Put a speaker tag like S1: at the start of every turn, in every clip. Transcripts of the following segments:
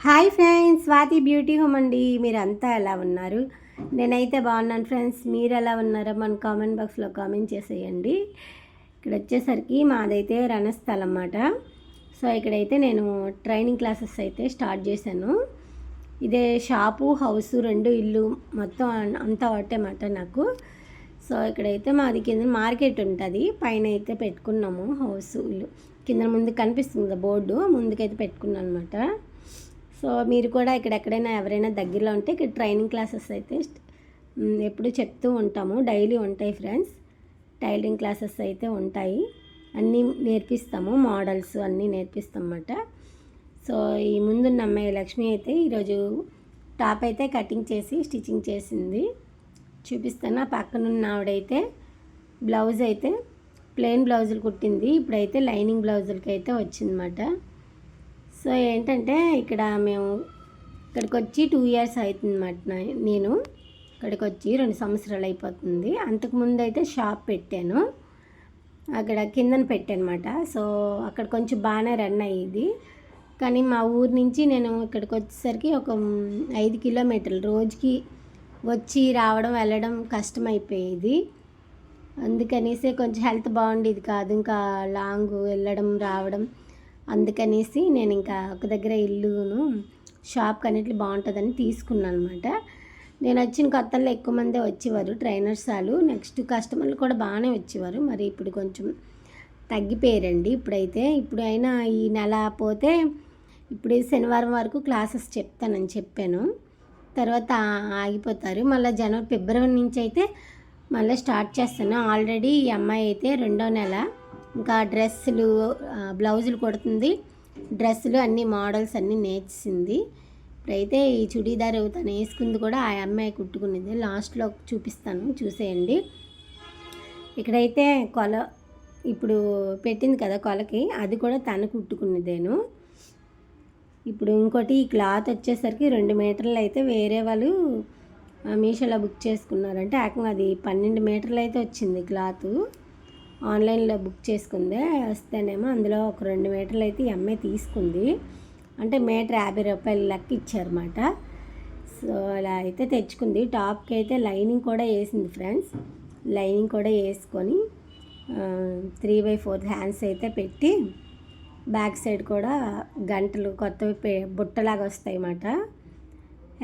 S1: Hi friends Swathi beauty home అండి. మీరంతా ఎలా ఉన్నారు? నేనైతే బాగున్నాను ఫ్రెండ్స్. మీరు ఎలా ఉన్నారో మన కామెంట్ బాక్స్లో కామెంట్ చేసేయండి. ఇక్కడ వచ్చేసరికి మాదైతే రణస్థలం అన్నమాట. సో ఇక్కడైతే నేను ట్రైనింగ్ క్లాసెస్ అయితే స్టార్ట్ చేశాను. ఇదే షాపు హౌస్ రెండు ఇల్లు మొత్తం అన్- అంతా ఒకటేమాట నాకు. సో ఇక్కడైతే మాది కింద మార్కెట్ ఉంటుంది. పైన అయితే పెట్టుకున్నాము హౌస్ ఇల్లు. కింద ముందు కనిపిస్తుంది కదా బోర్డు ముందుకైతే పెట్టుకున్నాను అనమాట సో మీరు కూడా ఇక్కడ ఎక్కడైనా ఎవరైనా దగ్గరలో ఉంటే ఇక్కడ ట్రైనింగ్ క్లాసెస్ అయితే ఎప్పుడు చెప్తూ ఉంటాము. డైలీ ఉంటాయి ఫ్రెండ్స్. టైలరింగ్ క్లాసెస్ అయితే ఉంటాయి. అన్నీ నేర్పిస్తాము. మోడల్స్ అన్నీ నేర్పిస్తాం అన్నమాట సో ఈ ముందున్న అమ్మాయి లక్ష్మి అయితే ఈరోజు టాప్ అయితే కటింగ్ చేసి స్టిచ్చింగ్ చేసింది. చూపిస్తాను. ఆ పక్కనున్న ఆవిడైతే బ్లౌజ్ అయితే ప్లెయిన్ బ్లౌజులు కుట్టింది. ఇప్పుడైతే లైనింగ్ బ్లౌజులకి అయితే వచ్చిందన్నమాట. సో ఏంటంటే ఇక్కడ మేము ఇక్కడికి వచ్చి టూ ఇయర్స్ అవుతుందన్నమాట నేను. ఇక్కడికి వచ్చి రెండు సంవత్సరాలు అయిపోతుంది. అంతకుముందు అయితే షాప్ పెట్టాను. అక్కడ కిందన పెట్టానమాట. సో అక్కడ కొంచెం బాగానే రన్ అయ్యేది. కానీ మా ఊరు నుంచి నేను ఇక్కడికి వచ్చేసరికి ఒక ఐదు కిలోమీటర్లు రోజుకి వచ్చి రావడం వెళ్ళడం కష్టమైపోయేది. అందుకనేసి కొంచెం హెల్త్ బాగుండేది కాదు. ఇంకా లాంగ్ వెళ్ళడం రావడం అందుకనేసి నేను ఇంకా ఒక దగ్గర ఇల్లును షాప్ అన్నిట్లు బాగుంటుందని తీసుకున్నాను అనమాట నేను వచ్చిన కొత్తల్లో ఎక్కువ మందే వచ్చేవారు ట్రైనర్స్ వాళ్ళు. నెక్స్ట్ కస్టమర్లు కూడా బాగానే వచ్చేవారు. మరి ఇప్పుడు కొంచెం తగ్గిపోయారండి ఇప్పుడైతే. ఇప్పుడు అయినా ఈ నెల పోతే ఇప్పుడు శనివారం వరకు క్లాసెస్ చెప్తానని చెప్పాను. తర్వాత ఆగిపోతారు. మళ్ళీ జనవరి ఫిబ్రవరి నుంచి అయితే మళ్ళీ స్టార్ట్ చేస్తాను. ఆల్రెడీ ఈ అమ్మాయి అయితే రెండో నెల. ఇంకా డ్రెస్సులు బ్లౌజులు కుడుతుంది. డ్రెస్సులు అన్ని మోడల్స్ అన్నీ నేర్చింది. ఇప్పుడైతే ఈ చుడీదార్ తను వేసుకుంది కూడా ఆ అమ్మాయి కుట్టుకునేది లాస్ట్లో చూపిస్తాను చూసేయండి. ఇక్కడైతే కొల ఇప్పుడు పెట్టింది కదా కొలకి అది కూడా తను కుట్టుకున్నదేను ఇప్పుడు ఇంకోటి ఈ క్లాత్ వచ్చేసరికి రెండు మీటర్లు అయితే వేరే వాళ్ళు మీషోలో బుక్ చేసుకున్నారంటే ఏకంగా అది పన్నెండు మీటర్లు అయితే వచ్చింది క్లాత్. ఆన్లైన్లో బుక్ చేసుకుందే. వస్తేనేమో అందులో ఒక రెండు మీటర్లు అయితే ఈ అమ్మాయి తీసుకుంది. అంటే మీటర్ యాభై రూపాయల లెక్క ఇచ్చారన్నమాట. సో అలా అయితే తెచ్చుకుంది. టాప్కి అయితే లైనింగ్ కూడా వేసింది ఫ్రెండ్స్. లైనింగ్ కూడా వేసుకొని త్రీ బై ఫోర్ హ్యాండ్స్ అయితే పెట్టి బ్యాక్ సైడ్ కూడా గంటలు కొత్తవి బుట్టలాగా వస్తాయి అన్నమాట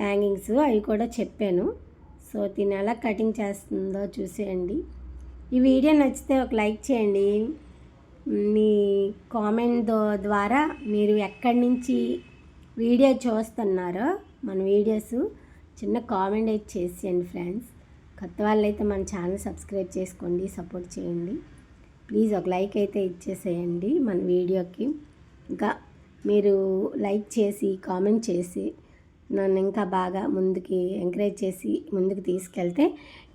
S1: హ్యాంగింగ్స్ అవి కూడా చెప్పాను. సో తిని ఎలా కటింగ్ చేస్తుందో చూసేయండి. ఈ వీడియో నచ్చితే ఒక లైక్ చేయండి. మీ కామెంట్ ద్వారా మీరు ఎక్కడి నుంచి వీడియో చూస్తున్నారో మన వీడియోస్ చిన్న కామెంట్ అయితే చేసేయండి ఫ్రెండ్స్. కొత్త వాళ్ళైతే మన ఛానల్ సబ్స్క్రైబ్ చేసుకోండి సపోర్ట్ చేయండి. ప్లీజ్ ఒక లైక్ అయితే ఇచ్చేసేయండి మన వీడియోకి. ఇంకా మీరు లైక్ చేసి కామెంట్ చేసి నన్ను ఇంకా బాగా ముందుకి ఎంకరేజ్ చేసి ముందుకు తీసుకెళ్తే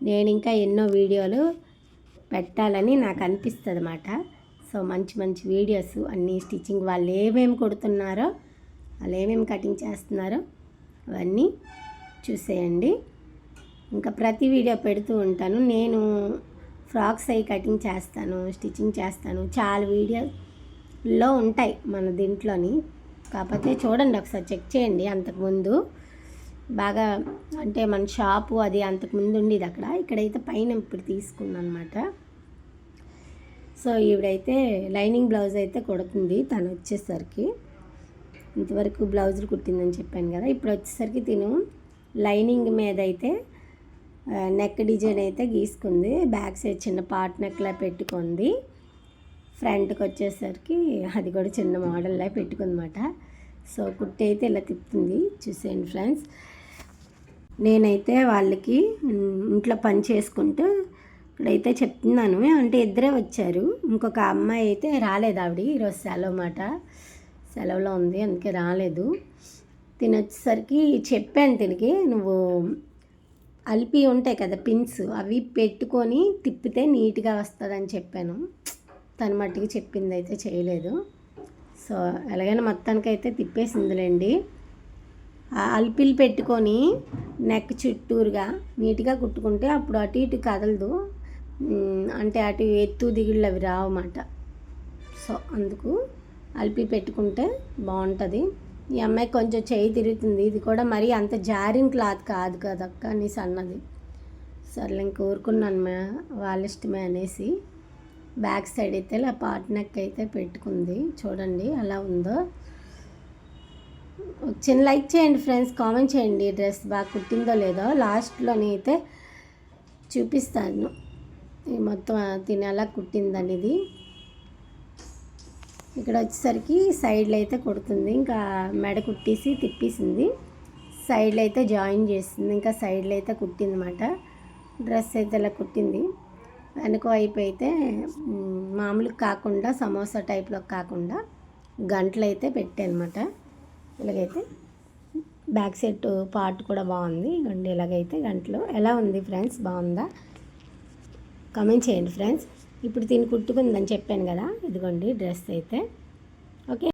S1: నేను ఇంకా ఎన్నో వీడియోలు పెట్టాలని నాకు అనిపిస్తుంది అన్నమాట సో మంచి మంచి వీడియోస్ అన్నీ స్టిచ్చింగ్ వాళ్ళు ఏమేమి కొడుతున్నారో వాళ్ళు ఏమేమి కటింగ్ చేస్తున్నారో అవన్నీ చూసేయండి. ఇంకా ప్రతి వీడియో పెడుతూ ఉంటాను. నేను ఫ్రాక్స్ అవి కటింగ్ చేస్తాను స్టిచ్చింగ్ చేస్తాను. చాలా వీడియోలో ఉంటాయి మన దీంట్లోని. కాకపోతే చూడండి ఒకసారి చెక్ చేయండి అంతకుముందు. బాగా అంటే మన షాపు అది అంతకుముందు ఉండేది అక్కడ. ఇక్కడైతే పైన ఇప్పుడు తీసుకున్నాను అనమాట సో ఈవిడైతే లైనింగ్ బ్లౌజ్ అయితే కుడుతుంది తను వచ్చేసరికి. ఇంతవరకు బ్లౌజులు కుట్టిందని చెప్పాను కదా. ఇప్పుడు వచ్చేసరికి తిను లైనింగ్ మీద అయితే నెక్ డిజైన్ అయితే గీసుకుంది. బ్యాక్ సైడ్ చిన్న పార్ట్ నెక్లా పెట్టుకుంది. ఫ్రంట్కి వచ్చేసరికి అది కూడా చిన్న మోడల్లా పెట్టుకుందన్నమాట సో కుట్టి అయితే ఇలా తిప్పుతుంది. చూసేయండి ఫ్రెండ్స్. నేనైతే వాళ్ళకి ఇంట్లో పని చేసుకుంటూ ఇక్కడైతే చెప్తున్నాను. అంటే ఇద్దరే వచ్చారు. ఇంకొక అమ్మాయి అయితే రాలేదు ఆవిడ ఈరోజు సెలవు మాట. సెలవులో ఉంది అందుకే రాలేదు. తినొచ్చేసరికి చెప్పాను తినకి నువ్వు అల్పి ఉంటాయి కదా పిన్స్ అవి పెట్టుకొని తిప్పితే నీట్గా వస్తుందని చెప్పాను. తన మట్టికి చెప్పింది అయితే చేయలేదు. సో ఎలాగైనా మొత్తానికైతే తిప్పేసిందిలేండి. అల్పిల్ పెట్టుకొని నెక్ చుట్టూరుగా నీట్గా కుట్టుకుంటే అప్పుడు అటు ఇటు కదలదు. అంటే అటు ఎత్తు దిగుళ్ళు అవి రావన్నమాట సో అందుకు అల్పి పెట్టుకుంటే బాగుంటుంది ఈ అమ్మాయి కొంచెం చేయి తిరుగుతుంది. ఇది కూడా మరీ అంత జారిన్ క్లాత్ కాదు కదక్క అనేసి అన్నది సర్లే ఇంక ఊరుకున్నాను మా వాళ్ళ ఇష్టమే అనేసి బ్యాక్ సైడ్ అయితే ఇలా పాట్ నెక్ అయితే పెట్టుకుంది. చూడండి అలా ఉందో. చిన్న లైక్ చేయండి ఫ్రెండ్స్ కామెంట్ చేయండి. డ్రెస్ బాగా కుట్టిందో లేదో లాస్ట్లోని అయితే చూపిస్తాను. ఈ మొత్తం తినేలా కుట్టిందండి ఇది. ఇక్కడ వచ్చేసరికి సైడ్లో అయితే కుడుతుంది. ఇంకా మెడ కుట్టేసి తిప్పేసింది. సైడ్లో అయితే జాయిన్ చేసింది. ఇంకా సైడ్లో అయితే కుట్టిందన్నమాట. డ్రెస్ అయితే ఇలా కుట్టింది. వెనుక వైపు అయితే మామూలు కాకుండా సమోసా టైప్లో కాకుండా గంటలు అయితే పెట్టానమాట ఇలాగైతే బ్యాక్ సైడ్ పార్ట్ కూడా బాగుంది. ఇగండి ఇలాగైతే గంటలో ఎలా ఉంది ఫ్రెండ్స్? బాగుందా? కామెంట్ చేయండి ఫ్రెండ్స్. ఇప్పుడు దీన్ని కుట్టుకుందని చెప్పాను కదా ఇదిగోండి డ్రెస్ అయితే. ఓకే?